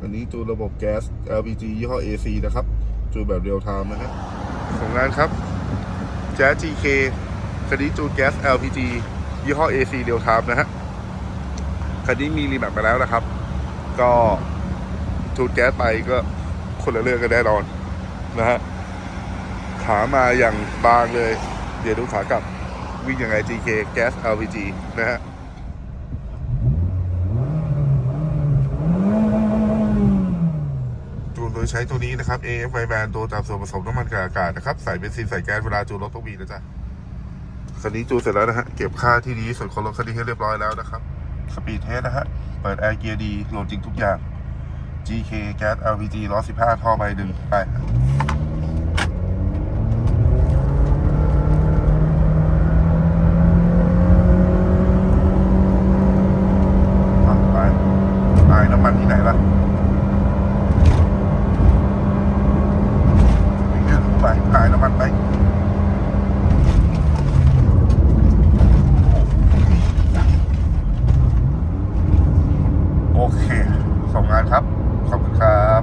อันนี้จูระบบแก๊ส LPG ยี่ห้อ AC นะครับ จูแบบเรียลไทม์นะฮะของงานครับ Jazz GK คันนี้จูแก๊ส LPG ยี่ห้อ AC เรียลไทม์นะฮะคันนี้มีรีแมปไปแล้วนะครับ ก็จูแก๊สไปก็คนละเรื่องกันแน่นอนนะฮะขามาอย่างบางเลย เดี๋ยวดูขากลับวิ่งยังไง GK แก๊ส LPG นะฮะ จูนโดย ใช้ตัวนี้นะครับ AF i band ตัวจับส่วนผสมน้ำมันกับอากาศนะครับใส่เบนซินใส่แก๊สเวลาจูนรถต้องมีนะจ๊ะคันนี้จูนเสร็จแล้วนะฮะเก็บค่าที่ดีส่วนของรถคันนี้ให้เรียบร้อยแล้วนะครับสปีดเทสนะฮะเปิดแอร์เกียร์ดีโหลดจริงทุกอย่าง GK แก๊ส LPG 115ท่อใบหนึ่งไปไปน้ำมันที่ไหนล่ะวิ่งเดินไปขายน้ำมันไป โอ เค ส่งงานครับ ขอบคุณครับ